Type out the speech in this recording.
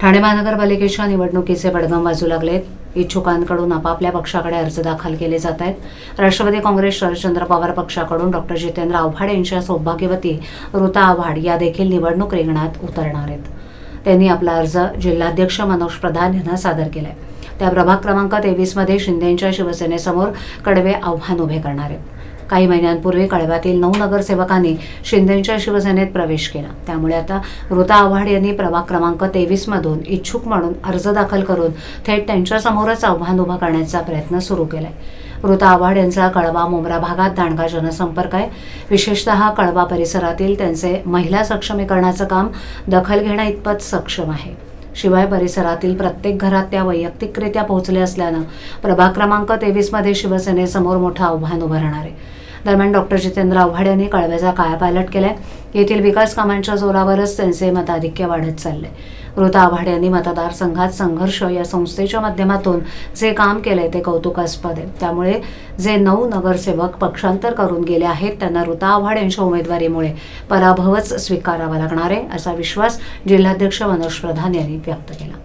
ठाणे महानगरपालिकेच्या निवडणुकीचे बडगम वाजू लागलेत. इच्छुकांकडून आपापल्या पक्षाकडे अर्ज दाखल केले जात आहेत. राष्ट्रवादी काँग्रेस शरदचंद्र पवार पक्षाकडून डॉक्टर जितेंद्र आव्हाड यांच्या सौभाग्यवती ऋता आव्हाड या देखील निवडणूक रिंगणात उतरणार आहेत. त्यांनी आपला अर्ज जिल्हाध्यक्ष मनोज प्रधान यांना सादर केलाय. त्या प्रभाग क्रमांक तेवीसमध्ये शिंदेंच्या शिवसेनेसमोर कडवे आव्हान उभे करणार आहेत. काही महिन्यांपूर्वी कळव्यातील नऊ नगरसेवकांनी शिंदेंच्या शिवसेनेत प्रवेश केला. त्यामुळे आता ऋता आव्हाड यांनी प्रभाग क्रमांक तेवीसमधून इच्छुक म्हणून अर्ज दाखल करून थेट त्यांच्यासमोरच आव्हान उभं करण्याचा प्रयत्न सुरू केलाय. ऋता आव्हाड यांचा कळवा मुंब्रा भागात दांडगा जनसंपर्क आहे. विशेषतः कळवा परिसरातील त्यांचे महिला सक्षमीकरणाचं काम दखल घेणं इतपत सक्षम आहे. शिवाय परिसरातील प्रत्येक घरात त्या वैयक्तिकरित्या पोहोचले असल्यानं प्रभाग क्रमांक तेवीसमध्ये शिवसेनेसमोर मोठं आव्हान उभं राहणार आहे. दरम्यान डॉक्टर जितेंद्र आव्हाड यांनी कळव्याचा कायापालट केलाय. येथील विकास कामांच्या जोरावरच त्यांचे मताधिक्य वाढत चालले ऋता आव्हाड यांनी मतदारसंघात संघर्ष या संस्थेच्या माध्यमातून जे काम केलंय ते कौतुकास्पद आहे. त्यामुळे जे नऊ नगरसेवक पक्षांतर करून गेले आहेत त्यांना ऋता आव्हाड यांच्या उमेदवारीमुळे पराभवच स्वीकारावा लागणार आहे असा विश्वास जिल्हाध्यक्ष मनोज प्रधान यांनी व्यक्त केला.